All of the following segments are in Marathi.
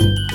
you.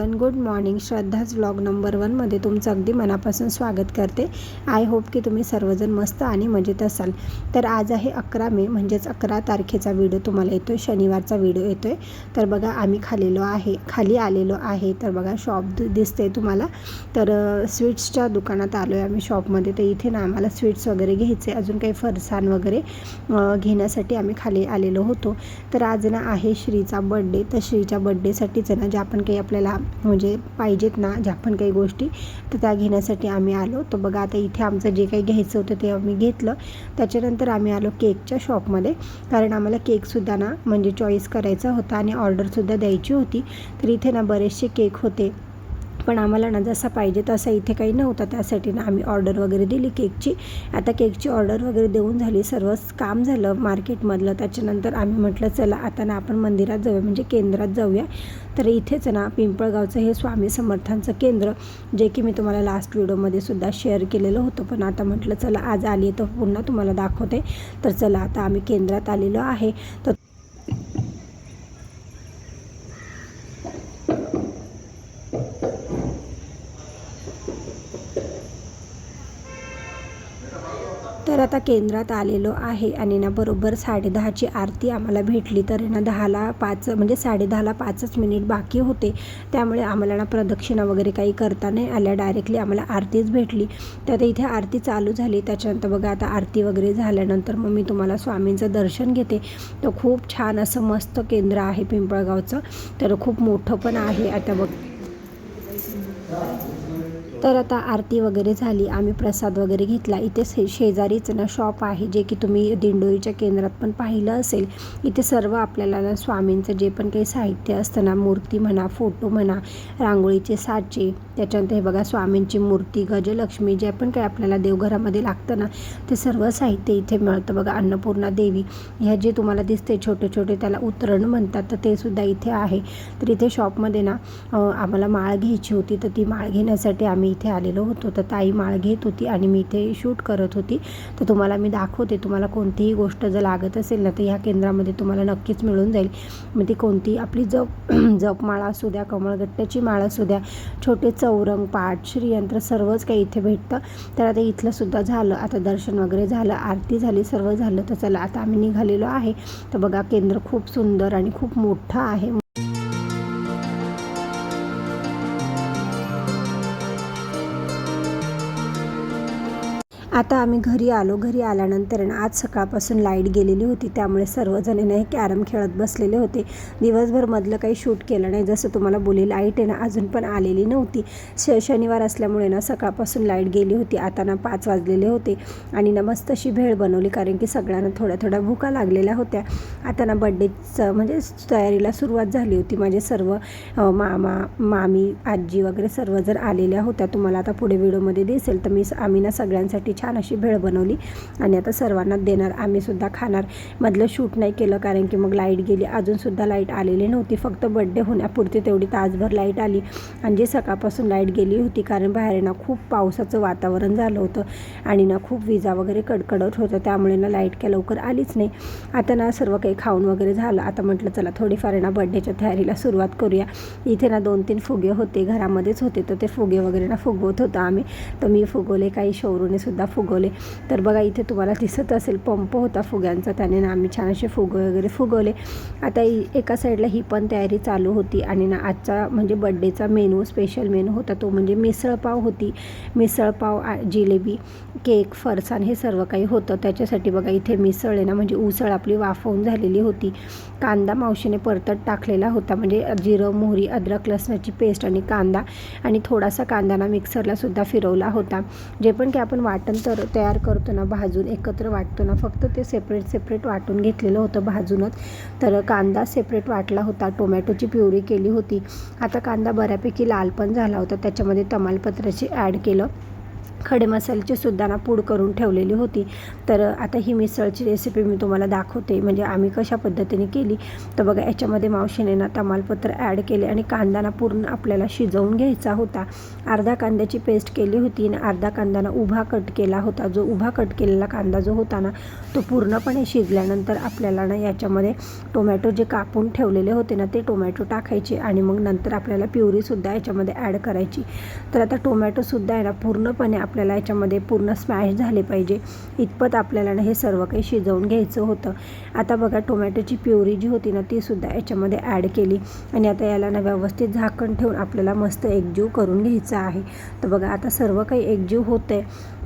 Everyone good morning Shraddha's vlog number वनमध्ये तुमचं अगदी मनापासून स्वागत करते. आय होप की तुम्ही सर्वजण मस्त आणि मजेत असाल. तर आज आहे अकरा मे म्हणजेच अकरा तारखेचा व्हिडिओ तुम्हाला येतो आहे शनिवारचा व्हिडिओ येतो आहे तर बघा आम्ही खालेलो आहे खाली आलेलो आहे. तर बघा शॉप दिसते तुम्हाला. तर स्वीट्सच्या दुकानात आलो आहे आम्ही शॉपमध्ये तर इथे ना आम्हाला स्वीट्स वगैरे घ्यायचे. अजून काही फरसाण वगैरे घेण्यासाठी आम्ही खाली आलेलो होतो. तर आज ना आहे श्रीचा बड्डे तर श्रीच्या बड्डेसाठीच आहे ना जे आपण काही आपल्याला म्हणजे पाहिजेत ना ज्या पण काही गोष्टी तर त्या घेण्यासाठी आम्ही आलो. तर बघा आता इथे आमचं जे काही घ्यायचं होतं ते आम्ही घेतलं. त्याच्यानंतर आम्ही आलो केकच्या शॉपमध्ये. कारण आम्हाला केकसुद्धा ना म्हणजे चॉईस करायचा होता आणि ऑर्डरसुद्धा द्यायची होती. तर इथे ना बरेचसे केक होते. पण आम्हाला ना जसा पाहिजे तसा इथे काही नव्हता. त्यासाठी ना आम्ही ऑर्डर वगैरे दिली केकची आता केकची ऑर्डर वगैरे देऊन झाली. सर्वच काम झालं मार्केटमधलं त्याच्यानंतर आम्ही म्हटलं चला आता ना आपण मंदिरात जाऊया म्हणजे केंद्रात जाऊया. तर इथेच ना पिंपळगावचं हे स्वामी समर्थांचं केंद्र जे की मी तुम्हाला लास्ट व्हिडिओमध्ये सुद्धा शेअर केलेलं होतं. पण आता म्हटलं चला आज आली तर पुन्हा तुम्हाला दाखवते. तर चला आता आम्ही केंद्रात आलेलो आहे. तर तर आता केंद्रात आलेलो आहे. आणि ना बरोबर साडेदहाची आरती आम्हाला भेटली तर ना दहाला पाच म्हणजे साडेदहाला पाचच मिनिट बाकी होते. त्यामुळे आम्हाला ना प्रदक्षिणा वगैरे काही करता नाही आल्या. डायरेक्टली आम्हाला आरतीच भेटली. तर आता इथे आरती चालू झाली. त्याच्यानंतर बघा आता आरती वगैरे झाल्यानंतर मग मी तुम्हाला स्वामींचं दर्शन घेते. तर खूप छान असं मस्त केंद्र आहे पिंपळगावचं. तर खूप मोठं पण आहे. आता बघ तर आता आरती वगैरे झाली. आम्ही प्रसाद वगैरे घेतला. इथे शे शेजारीच ना शॉप आहे जे की तुम्ही दिंडोरीच्या केंद्रात पण पाहिलं असेल. इथे सर्व आपल्याला ना स्वामींचं जे पण काही साहित्य असतं ना मूर्ती म्हणा फोटो म्हणा रांगोळीचे साचे त्याच्यानंतर हे बघा स्वामींची मूर्ती गजलक्ष्मी जे पण काही आपल्याला देवघरामध्ये लागतं ना ते सर्व साहित्य इथे मिळतं. बघा अन्नपूर्णा देवी ह्या जे तुम्हाला दिसते छोटे छोटे त्याला उतरण म्हणतात तर ते सुद्धा इथे आहे. तर इथे शॉपमध्ये ना आम्हाला माळ घ्यायची होती तर ती माळ घेण्यासाठी आम्ही इथे आलेलो होतो. तर ताई माळ घेत होती आणि मी इथे शूट करत होती. तर तुम्हाला मी दाखवते तुम्हाला कोणतीही गोष्ट जर लागत असेल ना तर ह्या केंद्रामध्ये तुम्हाला नक्कीच मिळून जाईल. मग ती कोणती? आपली जप जपमाळा असू द्या कमळगट्ट्याची माळ असू द्या छोटे चौरंग पाठ श्रीयंत्र सर्वच काही इथे भेटतं. तर आता इथलं सुद्धा झालं. आता दर्शन वगैरे झालं आरती झाली सर्व झालं. तर चला आता आम्ही निघालेलो आहे. तर बघा केंद्र खूप सुंदर आणि खूप मोठं आहे. आता आम्ही घरी आलो. घरी आल्यानंतर ना आज सकाळपासून लाइट गेलेली होती. त्यामुळे सर्वजण ना हे कॅरम खेळत बसलेले होते. दिवसभर मधलं काही शूट केलं नाही. जसं तुम्हाला बोले लाइट आहे ना अजून पण आलेली नव्हती. श शनिवार असल्यामुळे ना सकाळपासून लाइट गेली होती. आता ना पाच वाजलेले होते आणि ना मस्त अशी भेळ बनवली. कारण की सगळ्यांना थोड्या थोड्या भुका लागलेल्या होत्या. आता ना बड्डेचं म्हणजे तयारीला सुरुवात झाली होती. माझे सर्व मामा मामी आजी वगैरे सर्व जर आलेल्या होत्या तुम्हाला आता पुढे व्हिडिओमध्ये दिसेल. तर मी आम्ही ना सगळ्यांसाठी छान अशी भेळ बनवली. आणि आता सर्वांना देणार. आम्ही सुद्धा खाणार. मधलं शूट नाही केलं कारण की मग लाइट गेली. अजूनसुद्धा लाइट आलेली नव्हती. फक्त बड्डे होण्यापुरती तेवढी तासभर लाइट आली. आणि जी सकाळपासून लाइट गेली होती कारण बाहेर ना खूप पावसाचं वातावरण झालं होतं. आणि ना खूप विजा वगैरे कडकडत होतं त्यामुळे ना लाइट काय लवकर आलीच नाही. आता ना सर्व काही खाऊन वगैरे झालं. आता म्हटलं चला थोडीफार ना बड्डेच्या तयारीला सुरुवात करूया. इथे ना दोन तीन फुगे होते. घरामध्येच होते. तर ते फुगे वगैरे ना फुगवत होतं आम्ही. तर मी फुगवले. काही शौरूने सुद्धा फुगवले. तर बघा इथे तुम्हाला दिसत असेल पंप होता फुग्यांचा त्याने ना आम्ही छान असे फुगे वगैरे फुगवले. आता एका साईडला ही पण तयारी चालू होती आणि ना आजचा म्हणजे बड्डेचा मेनू स्पेशल मेनू होता तो म्हणजे मिसळपाव होती. मिसळपाव जिलेबी केक फरसाण हे सर्व काही होतं. त्याच्यासाठी बघा इथे मिसळ आहे ना म्हणजे उसळ आपली वाफवून झालेली होती. कांदा मावशीने परतत टाकलेला होता म्हणजे जिरं मोहरी अद्रक लसणाची पेस्ट आणि कांदा आणि थोडासा कांदा ना मिक्सरला सुद्धा फिरवला होता. जे पण काही आपण वाटण तर तयार करतो ना भाजून एकत्र वाटतो ना फक्त ते सेपरेट सेपरेट वाटून घेतलेलं होतं भाजूनच. तर कांदा सेपरेट वाटला होता टोमॅटोची प्युरी केली होती. आता कांदा बऱ्यापैकी लाल पण झाला होता त्याच्यामध्ये तमालपत्राची ॲड केलं. खडे मसाल्याची सुद्धा ना पूड करून ठेवलेली होती. तर आता ही मिसळची रेसिपी मी तुम्हाला दाखवते. म्हणजे आम्ही कशा पद्धतीने केली. तर बघा याच्यामध्ये मावशीने ना तमालपत्र ॲड केले आणि कांदा ना पूर्ण आपल्याला शिजवून घ्यायचा होता. अर्धा कांद्याची पेस्ट केली होती आणि अर्धा कांदा ना उभा कट केला होता. जो उभा कट केलेला कांदा जो होता ना तो पूर्णपणे शिजल्यानंतर आपल्याला ना याच्यामध्ये टोमॅटो जे कापून ठेवलेले होते ना ते टोमॅटो टाकायचे आणि मग नंतर आपल्याला प्युरीसुद्धा याच्यामध्ये ॲड करायची. तर आता टोमॅटोसुद्धा आहे ना पूर्णपणे आपल्याला याच्यामध्ये पूर्ण स्मॅश झाले पाहिजे. इतपत आपल्याला ना हे सर्व काही शिजवून घ्यायचं होतं. आता बघा टोमॅटोची प्युरी जी होती ना तीसुद्धा याच्यामध्ये ॲड केली. आणि आता याला ना व्यवस्थित झाकण ठेवून आपल्याला मस्त एकजीव करून घ्यायचं आहे. तर बघा आता सर्व काही एकजीव होतं आहे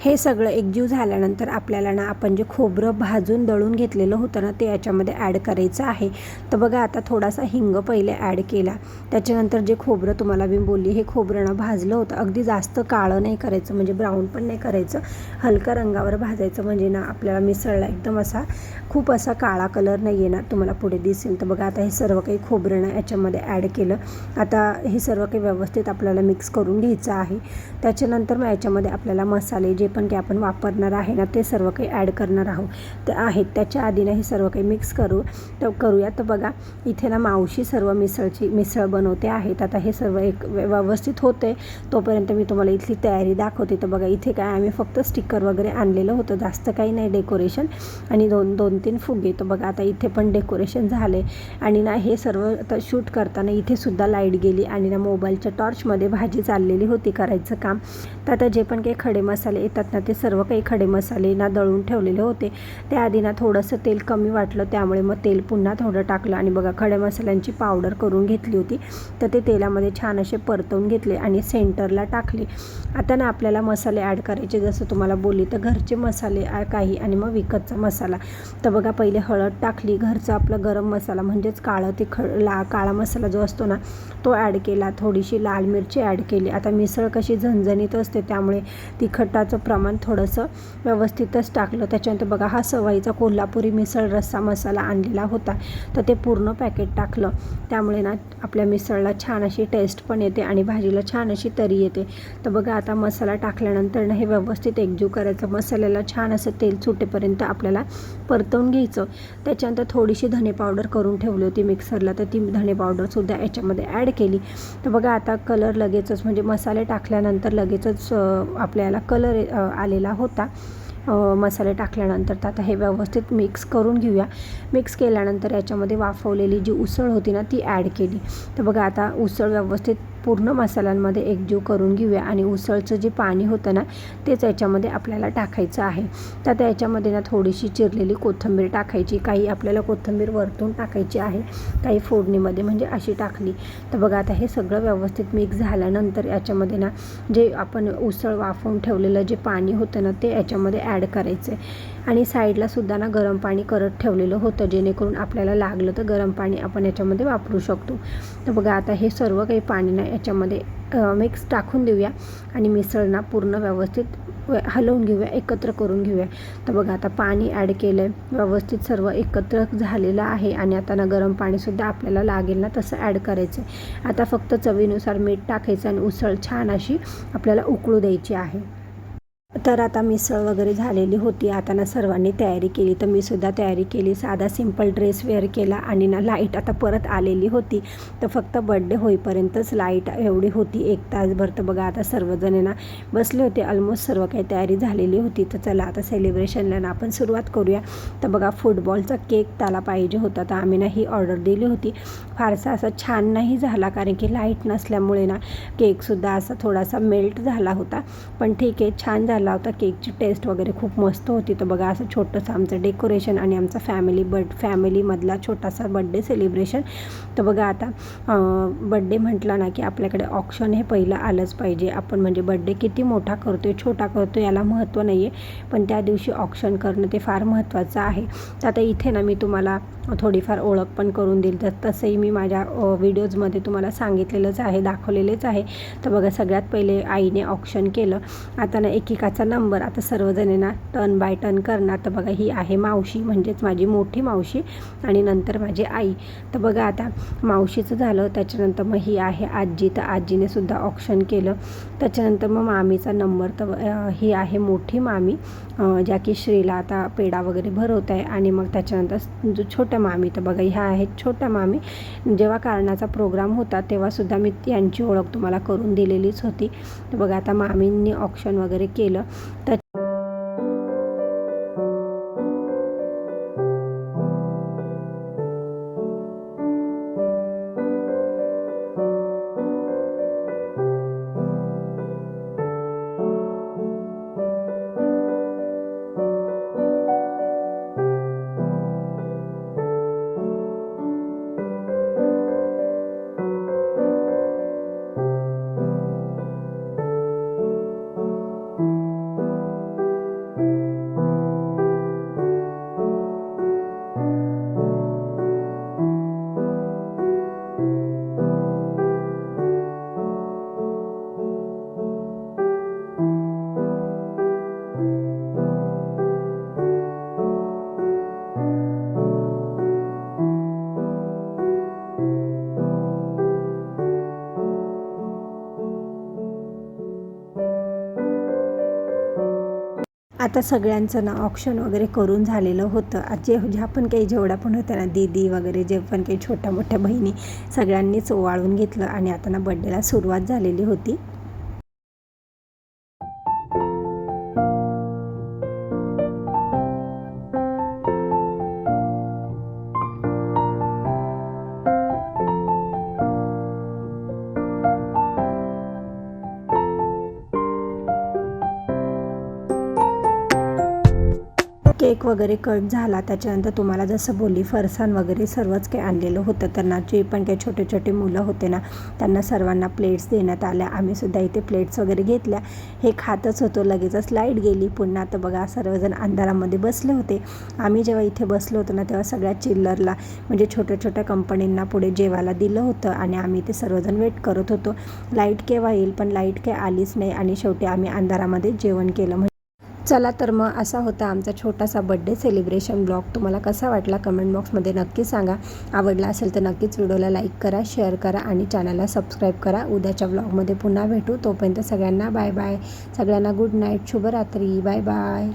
हे सगळं एकजीव झाल्यानंतर आपल्याला ना आपण जे खोबरं भाजून दळून घेतलेलं होतं ना ते याच्यामध्ये ॲड करायचं आहे. तर बघा आता थोडासा हिंग पहिले ॲड केला. त्याच्यानंतर जे खोबरं तुम्हाला मी बोलली हे खोबरं ना भाजलं होतं. अगदी जास्त काळं नाही करायचं म्हणजे ब्राऊन पण नाही करायचं. हलका रंगावर भाजायचं म्हणजे ना आपल्याला मिसळला एकदम असा खूप असा काळा कलर नाही येणार तुम्हाला पुढे दिसेल. तर बघा आता हे सर्व काही खोबरं ना याच्यामध्ये ॲड केलं. आता हे सर्व काही व्यवस्थित आपल्याला मिक्स करून घ्यायचं आहे. त्याच्यानंतर मग याच्यामध्ये आपल्याला मसाले जे पण काही आपण वापरणार आहे ना ते सर्व काही ॲड करणार आहोत. ते आहेत त्याच्या आधी ना हे सर्व काही मिक्स करू तर करूया. तर बघा इथे ना मावशी सर्व मिसळची मिसळ बनवते आहेत. आता हे सर्व एक व्यवस्थित होते तोपर्यंत मी तुम्हाला इथली तयारी दाखवते. तर बघा इथे काय आम्ही फक्त स्टिकर वगैरे आणलेलं होतं. जास्त काही नाही डेकोरेशन आणि दोन दोन तीन फुगे. तर बघा आता इथे पण डेकोरेशन झाले आणि ना हे सर्व आता शूट करताना इथे सुद्धा लाइट गेली. आणि ना मोबाईलच्या टॉर्चमध्ये भाजी चाललेली होती करायचं काम. तर आता जे पण काही खडे मसाले येतात ना ते सर्व काही खडे मसाले ना दळून ठेवलेले होते. त्याआधी ना थोडंसं तेल कमी वाटलं त्यामुळे मग तेल पुन्हा थोडं टाकलं आणि बघा खड्या मसाल्यांची पावडर करून घेतली होती. तर ते तेलामध्ये छान असे परतवून घेतले आणि सेंटरला टाकले. आता ना आपल्याला मसाले ॲड करायचे जसं तुम्हाला बोलली तर घरचे मसाले काही आणि मग विकतचा मसाला. तर बघा पहिले हळद टाकली घरचा आपला गरम मसाला म्हणजेच काळं ते ला काळा मसाला जो असतो ना तो ॲड केला थोडीशी लाल मिरची ॲड केली. आता मिसळ कशी झणझणीत असते त्यामुळे तिखटाचं प्रमाण थोडंसं व्यवस्थितच टाकलं. त्याच्यानंतर बघा हा सवाईचा कोल्हापुरी मिसळ रस्सा मसाला आणलेला होता. तर ते पूर्ण पॅकेट टाकलं. त्यामुळे ना आपल्या मिसळला छान अशी टेस्ट पण येते आणि भाजीला छान अशी तरी येते. तर बघा आता मसाला टाकल्यानंतर ना हे व्यवस्थित एकजीव करायचं. मसाल्याला छान असं तेल सुटेपर्यंत आपल्याला परतवून घ्यायचं. त्याच्यानंतर थोडीशी धने पावडर करून ठेवली होती मिक्सरला तर ती धने पावडरसुद्धा याच्यामध्ये ॲड केली. तर बघा आता कलर लगेचच म्हणजे मसाले टाकल्यानंतर लगेचच आपल्याला कलर आलेला होता. मसाले टाकल्यानंतर तर आता हे व्यवस्थित मिक्स करून घेऊया. मिक्स केल्यानंतर याच्यामध्ये वाफवलेली जी उसळ होती ना ती ॲड केली. तर बघा आता उसळ व्यवस्थित पूर्ण मसाल्यांमध्ये एकजीव करून घेऊया आणि उसळचं जे पाणी होतं ना तेच याच्यामध्ये आपल्याला टाकायचं आहे. तर आता याच्यामध्ये ना थोडीशी चिरलेली कोथिंबीर टाकायची काही आपल्याला कोथिंबीर वरतून टाकायची आहे काही फोडणीमध्ये म्हणजे अशी टाकली. तर बघा आता हे सगळं व्यवस्थित मिक्स झाल्यानंतर याच्यामध्ये ना जे आपण उसळ वाफवून ठेवलेलं जे पाणी होतं ना ते याच्यामध्ये ॲड करायचं आहे आणि साईडला सुद्धा ना गरम पाणी करत ठेवलेलं होतं. जेणेकरून आपल्याला लागलं तर गरम पाणी आपण याच्यामध्ये वापरू शकतो. तर बघा आता हे सर्व काही पाणी ना याच्यामध्ये मिक्स टाकून देऊया आणि मिसळना पूर्ण व्यवस्थित हलवून घेऊया एकत्र करून घेऊया. तर बघा आता पाणी ॲड केलं आहे व्यवस्थित सर्व एकत्र झालेलं आहे आणि आता ना गरम पाणीसुद्धा आपल्याला लागेल ना तसं ॲड करायचं आहे आता फक्त चवीनुसार मीठ टाकायचं आणि उसळ छान अशी आपल्याला उकळू द्यायची आहे. तर आता मिसळ वगैरे झालेली होती. आता ना सर्वांनी तयारी केली. तर मी सुद्धा तयारी केली. साधा सिंपल ड्रेस वेअर केला आणि ना लाइट आता परत आलेली होती. तर फक्त बड्डे होईपर्यंतच लाइट एवढी होती. एक तासभर तर बघा आता सर्वजण ना बसले होते. ऑलमोस्ट सर्व काही तयारी झालेली होती. तर चला आता सेलिब्रेशनला ना आपण सुरुवात करूया. तर बघा फुटबॉलचा केक त्याला पाहिजे होता. तर आम्ही ना ही ऑर्डर दिली होती. फारसा असा छान नाही झाला कारण की लाइट नसल्यामुळे ना केकसुद्धा असा थोडासा मेल्ट झाला होता. पण ठीक आहे छान झाला. झाला होता. केकची टेस्ट वगैरे खूप मस्त होती. तर बघा असं छोटंसं आमचं डेकोरेशन आणि आमचा फॅमिली बड फॅमिलीमधला छोटासा बड्डे सेलिब्रेशन तर बघा आता बड्डे म्हटला ना की आपल्याकडे ऑप्शन हे पहिलं आलंच पाहिजे. आपण म्हणजे बड्डे किती मोठा करतो आहे छोटा करतो याला महत्त्व नाही आहे पण त्या दिवशी ऑप्शन करणं ते फार महत्त्वाचं आहे. तर आता इथे ना मी तुम्हाला थोडीफार ओळख पण करून देईल. तर तसंही मी माझ्या व्हिडिओजमध्ये तुम्हाला सांगितलेलंच आहे दाखवलेलेच आहे. तर बघा सगळ्यात पहिले आईने ऑप्शन केलं. आता ना एकेका एकाचा नंबर. आता सर्वजणींना टर्न बाय टर्न करणार. तर बघा ही आहे मावशी म्हणजेच माझी मोठी मावशी आणि नंतर माझी आई. तर बघा आता मावशीचं झालं त्याच्यानंतर मग ही आहे आजी. तर आजीने सुद्धा ऑप्शन केलं. त्याच्यानंतर मग मामीचा नंबर तर ही आहे मोठी मामी ज्या की श्रीला आता पेढा वगैरे भरवत आहे. आणि मग त्याच्यानंतर जो छोट्या मामी तर बघा ह्या आहेत छोट्या मामी. जेव्हा कारणाचा प्रोग्राम होता तेव्हासुद्धा मी यांची ओळख तुम्हाला करून दिलेलीच होती. तर बघा आता मामींनी ऑप्शन वगैरे केलं. तर आता सगळ्यांचं ना ऑप्शन वगैरे करून झालेलं होतं. जे ज्या पण काही जेवढ्या पण होत्या ना दीदी वगैरे जे पण काही छोट्या मोठ्या बहिणी सगळ्यांनीच ओवाळून घेतलं आणि आता ना बड्डेला सुरुवात झालेली होती. वगैरे कट झाला त्याच्यानंतर तुम्हाला जसं बोलली फरसाण वगैरे सर्वच काही आणलेलं होतं. त्यांना जे पण काही छोटे छोटे मुलं होते ना त्यांना सर्वांना प्लेट्स देण्यात आल्या. आम्हीसुद्धा इथे प्लेट्स वगैरे घेतल्या. हे खातच होतो लगेचच लाइट गेली. पुन्हा आता बघा सर्वजण अंधारामध्ये बसले होते. आम्ही जेव्हा इथे बसलो होतो ना तेव्हा सगळ्या चिल्लरला म्हणजे छोट्या छोट्या कंपनींना पुढे जेवायला दिलं होतं आणि आम्ही ते सर्वजण वेट करत होतो. लाइट केव्हा येईल? पण लाइट काही आलीच नाही आणि शेवटी आम्ही अंधारामध्ये जेवण केलं. चला तर मग असा होता आमचा छोटासा बड्डे सेलिब्रेशन ब्लॉग तुम्हाला कसा वाटला कमेंट बॉक्समध्ये नक्की सांगा. आवडला असेल तर नक्कीच व्हिडिओला लाईक करा शेअर करा आणि चॅनलला सबस्क्राईब करा. उद्याच्या ब्लॉगमध्ये पुन्हा भेटू. तोपर्यंत सगळ्यांना बाय बाय सगळ्यांना गुड नाईट शुभरात्री. Bye bye